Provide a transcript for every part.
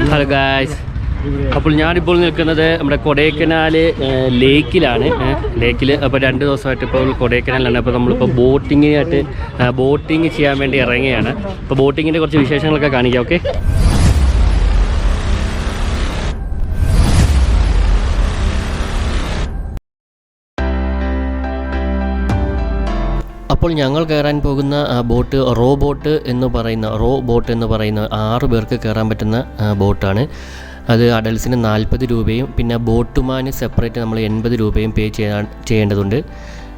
Hello guys അപ്പോൾ ഞാനിപ്പോൾ നിൽക്കുന്നത് നമ്മുടെ കൊടൈക്കനാൽ ലേക്കിലാണ്. ലേക്കിൽ അപ്പോൾ രണ്ട് ദിവസമായിട്ട് ഇപ്പോൾ കൊടൈക്കനാലാണ് അപ്പോൾ നമ്മളിപ്പോൾ ബോട്ടിങ്ങിനായിട്ട് ബോട്ടിങ് ചെയ്യാൻ വേണ്ടി ഇറങ്ങുകയാണ്. അപ്പോൾ ബോട്ടിങ്ങിന്റെ കുറച്ച് വിശേഷങ്ങളൊക്കെ കാണിക്കാം ഓക്കെ? അപ്പോൾ ഞങ്ങൾ കയറാൻ പോകുന്ന ബോട്ട് റോ ബോട്ട് എന്ന് പറയുന്ന റോ ബോട്ട് എന്ന് പറയുന്ന ആറ് പേർക്ക് കയറാൻ പറ്റുന്ന ബോട്ടാണ്. അത് അഡൽസിന് നാൽപ്പത് രൂപയും പിന്നെ ബോട്ടുമാന് സെപ്പറേറ്റ് നമ്മൾ എൺപത് രൂപയും പേ ചെയ്യാൻ ചെയ്യേണ്ടതുണ്ട്.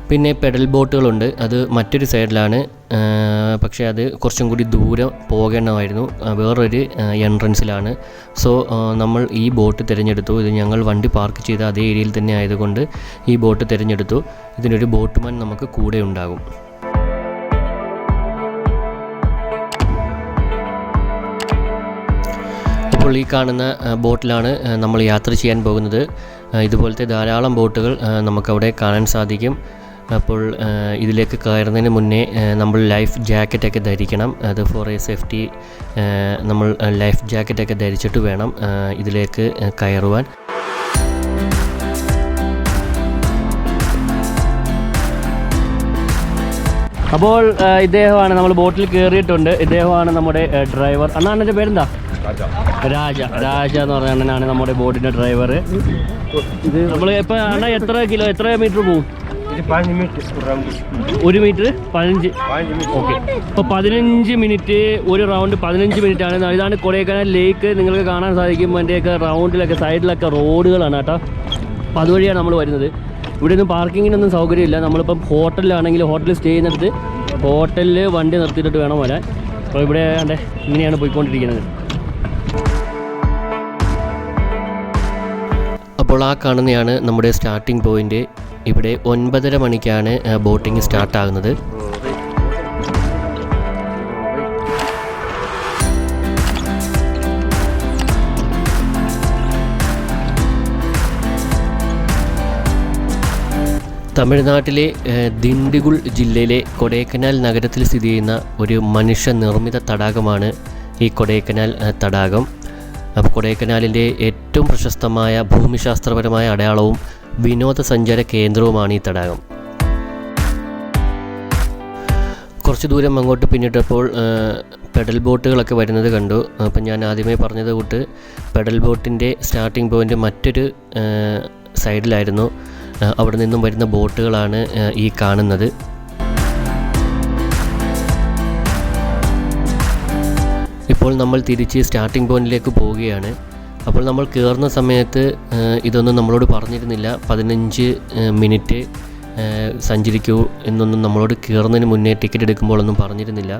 പിന്നെ പെഡൽ ബോട്ടുകളുണ്ട് അത് മറ്റൊരു സൈഡിലാണ്. പക്ഷേ അത് കുറച്ചും കൂടി ദൂരം പോകേണ്ടമായിരുന്നു വേറൊരു എൻട്രൻസിലാണ്. സോ നമ്മൾ ഈ ബോട്ട് തിരഞ്ഞെടുത്തു. ഇത് ഞങ്ങൾ വണ്ടി പാർക്ക് ചെയ്ത അതേ ഏരിയയിൽ തന്നെ ആയതുകൊണ്ട് ഈ ബോട്ട് തിരഞ്ഞെടുത്തു. ഇതിനൊരു ബോട്ട്മാൻ നമുക്ക് കൂടെ ഉണ്ടാകും. ഈ കാണുന്ന ബോട്ടിലാണ് നമ്മൾ യാത്ര ചെയ്യാൻ പോകുന്നത്. ഇതുപോലത്തെ ധാരാളം ബോട്ടുകൾ നമുക്കവിടെ കാണാൻ സാധിക്കും. അപ്പോൾ ഇതിലേക്ക് കയറുന്നതിന് മുന്നേ നമ്മൾ ലൈഫ് ജാക്കറ്റൊക്കെ ധരിക്കണം. അത് ഫോർ എ സേഫ്റ്റി നമ്മൾ ലൈഫ് ജാക്കറ്റൊക്കെ ധരിച്ചിട്ട് വേണം ഇതിലേക്ക് കയറുവാൻ. അപ്പോൾ ഇദ്ദേഹമാണ് നമ്മൾ ബോട്ടിൽ കയറിയിട്ടുണ്ട്. ഇദ്ദേഹമാണ് നമ്മുടെ ഡ്രൈവർ. അണ്ണാ അണ്ണന്റെ പേരെന്താ? രാജ രാജ എന്ന് പറഞ്ഞ അണ്ണനാണ് നമ്മുടെ ബോട്ടിന്റെ ഡ്രൈവർ ഇത് നമ്മൾ ഇപ്പൊ അണ്ണ എത്ര കിലോ എത്ര മീറ്റർ പോകും ഒരു മീറ്റർ പതിനഞ്ച്? ഓക്കെ അപ്പോൾ പതിനഞ്ച് മിനിറ്റ് ഒരു റൗണ്ട് പതിനഞ്ച് മിനിറ്റ് ആണ്. ഇതാണ് കൊടൈക്കനാൽ ലേക്ക് നിങ്ങൾക്ക് കാണാൻ സാധിക്കും അതിന്റെയൊക്കെ റൗണ്ടിലൊക്കെ സൈഡിലൊക്കെ റോഡുകളാണ് കേട്ടോ. അപ്പോൾ അതുവഴിയാണ് നമ്മൾ വരുന്നത്. ഇവിടെ ഒന്നും പാർക്കിങ്ങിനൊന്നും സൗകര്യമില്ല. നമ്മളിപ്പം ഹോട്ടലിലാണെങ്കിൽ ഹോട്ടലിൽ സ്റ്റേ ചെയ്യുന്നിടത്ത് ഹോട്ടലിൽ വണ്ടി നിർത്തിയിട്ടിട്ട് വേണം വരാൻ. അപ്പോൾ ഇവിടെ ഇങ്ങനെയാണ് പോയിക്കൊണ്ടിരിക്കുന്നത്. അപ്പോൾ ആ കാണുന്നതാണ് നമ്മുടെ സ്റ്റാർട്ടിംഗ് പോയിന്റ് ഇവിടെ ഒൻപതര മണിക്കാണ് ബോട്ടിംഗ് സ്റ്റാർട്ടാകുന്നത് തമിഴ്നാട്ടിലെ ദിണ്ടിഗുൾ ജില്ലയിലെ കൊടൈക്കനാൽ നഗരത്തിൽ സ്ഥിതി ചെയ്യുന്ന ഒരു മനുഷ്യ നിർമ്മിത തടാകമാണ് ഈ കൊടൈക്കനാൽ തടാകം. അപ്പോൾ കൊടൈക്കനാലിന്റെ ഏറ്റവും പ്രശസ്തമായ ഭൂമിശാസ്ത്രപരമായ അടയാളവും വിനോദസഞ്ചാര കേന്ദ്രവുമാണ് ഈ തടാകം. കുറച്ച് ദൂരം അങ്ങോട്ട് പിന്നിട്ടപ്പോൾ പെഡൽ ബോട്ടുകളൊക്കെ വരുന്നത് കണ്ടു. അപ്പം ഞാൻ ആദ്യമേ പറഞ്ഞത് കൂട്ട് പെഡൽ ബോട്ടിന്റെ സ്റ്റാർട്ടിംഗ് പോയിന്റ് മറ്റൊരു സൈഡിലായിരുന്നു. അവിടെ നിന്നും വരുന്ന ബോട്ടുകളാണ് ഈ കാണുന്നത്. ഇപ്പോൾ നമ്മൾ തിരിച്ച് സ്റ്റാർട്ടിംഗ് പോയിന്റിലേക്ക് പോവുകയാണ്. അപ്പോൾ നമ്മൾ കയറുന്ന സമയത്ത് ഇതൊന്നും നമ്മളോട് പറഞ്ഞിരുന്നില്ല. പതിനഞ്ച് മിനിറ്റ് സഞ്ചരിക്കൂ എന്നൊന്നും നമ്മളോട് കയറുന്നതിന് മുന്നേ ടിക്കറ്റ് എടുക്കുമ്പോഴൊന്നും പറഞ്ഞിരുന്നില്ല.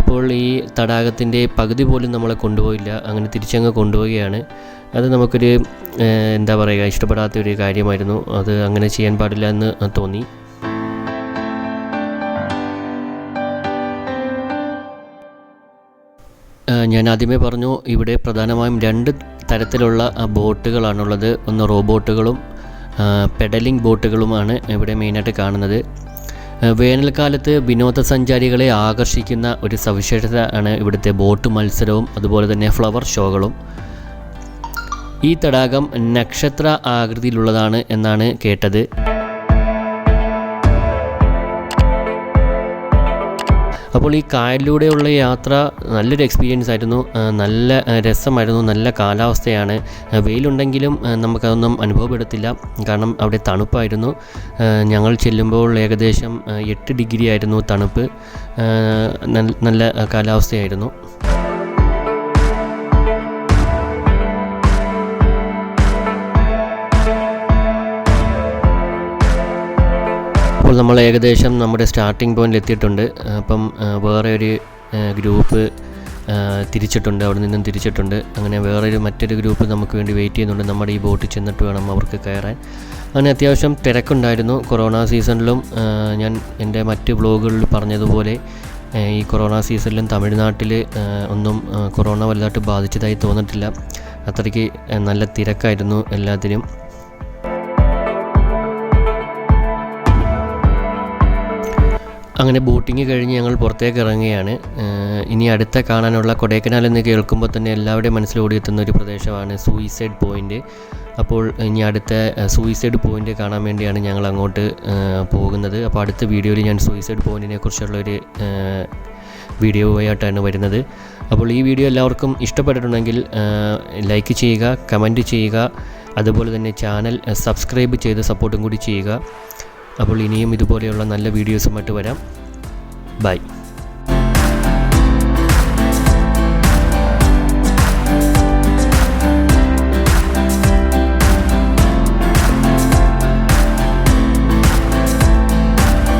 ഇപ്പോൾ ഈ തടാകത്തിന്റെ പകുതി പോലും നമ്മളെ കൊണ്ടുപോയില്ല. അങ്ങനെ തിരിച്ചങ്ങ് കൊണ്ടുപോവുകയാണ്. അത് നമുക്കൊരു എന്താ പറയുക ഇഷ്ടപ്പെടാത്ത ഒരു കാര്യമായിരുന്നു. അത് അങ്ങനെ ചെയ്യാൻ പാടില്ല എന്ന് തോന്നി. ഞാൻ ആദ്യമേ പറഞ്ഞു ഇവിടെ പ്രധാനമായും രണ്ട് തരത്തിലുള്ള ബോട്ടുകളാണുള്ളത്. ഒന്ന് റോബോട്ടുകളും പെഡലിംഗ് ബോട്ടുകളുമാണ് ഇവിടെ മെയിനായിട്ട് കാണുന്നത്. വേനൽക്കാലത്ത് വിനോദസഞ്ചാരികളെ ആകർഷിക്കുന്ന ഒരു സവിശേഷത ആണ് ഇവിടുത്തെ ബോട്ട് മത്സരവും അതുപോലെ തന്നെ ഫ്ലവർ ഷോകളും. ഈ തടാകം നക്ഷത്ര ആകൃതിയിലുള്ളതാണ് എന്നാണ് കേട്ടത്. അപ്പോൾ ഈ കായലിലൂടെയുള്ള യാത്ര നല്ലൊരു എക്സ്പീരിയൻസ് ആയിരുന്നു. നല്ല രസമായിരുന്നു നല്ല കാലാവസ്ഥയാണ്. വെയിലുണ്ടെങ്കിലും നമുക്കതൊന്നും അനുഭവപ്പെടുത്തില്ല. കാരണം അവിടെ തണുപ്പായിരുന്നു. ഞങ്ങൾ ചെല്ലുമ്പോൾ ഏകദേശം എട്ട് ഡിഗ്രി ആയിരുന്നു തണുപ്പ്. നല്ല കാലാവസ്ഥയായിരുന്നു. നമ്മൾ ഏകദേശം നമ്മുടെ സ്റ്റാർട്ടിംഗ് പോയിന്റിൽ എത്തിയിട്ടുണ്ട്. അപ്പം വേറെ ഒരു ഗ്രൂപ്പ് തിരിച്ചിട്ടുണ്ട്. അവിടെ നിന്നും തിരിച്ചിട്ടുണ്ട്. അങ്ങനെ വേറൊരു മറ്റൊരു ഗ്രൂപ്പ് നമുക്ക് വേണ്ടി വെയിറ്റ് ചെയ്യുന്നുണ്ട്. നമ്മുടെ ഈ ബോട്ടിൽ ചെന്നിട്ട് വേണം അവർക്ക് കയറാൻ. അങ്ങനെ അത്യാവശ്യം തിരക്കുണ്ടായിരുന്നു. കൊറോണ സീസണിലും ഞാൻ എന്റെ മറ്റ് വ്ളോഗുകളിൽ പറഞ്ഞതുപോലെ ഈ കൊറോണ സീസണിലും തമിഴ്നാട്ടിൽ ഒന്നും കൊറോണ വലുതായിട്ട് ബാധിച്ചതായി തോന്നിട്ടില്ല അത്രയ്ക്ക് നല്ല തിരക്കായിരുന്നു എല്ലാത്തിനും. അങ്ങനെ ബോട്ടിങ് കഴിഞ്ഞ് ഞങ്ങൾ പുറത്തേക്ക് ഇറങ്ങുകയാണ്. ഇനി അടുത്ത കാണാനുള്ള കൊടൈക്കനാൽ എന്ന് കേൾക്കുമ്പോൾ തന്നെ എല്ലാവരുടെയും മനസ്സിൽ ഓടിയെത്തുന്ന ഒരു പ്രദേശമാണ് സൂയിസൈഡ് പോയിന്റ് അപ്പോൾ ഇനി അടുത്ത സൂയിസൈഡ് പോയിന്റ് കാണാൻ വേണ്ടിയാണ് ഞങ്ങൾ അങ്ങോട്ട് പോകുന്നത്. അപ്പോൾ അടുത്ത വീഡിയോയിൽ ഞാൻ സൂയിസൈഡ് പോയിന്റിനെ കുറിച്ചുള്ളൊരു വീഡിയോ ആയിട്ടാണ് വരുന്നത്. അപ്പോൾ ഈ വീഡിയോ എല്ലാവർക്കും ഇഷ്ടപ്പെട്ടിട്ടുണ്ടെങ്കിൽ ലൈക്ക് ചെയ്യുക കമന്റ് ചെയ്യുക അതുപോലെ തന്നെ ചാനൽ സബ്സ്ക്രൈബ് ചെയ്ത് സപ്പോർട്ടും കൂടി ചെയ്യുക. അപ്പോൾ ഇനിയും ഇതുപോലെയുള്ള നല്ല വീഡിയോസുമായിട്ട് വരാം. ബൈ.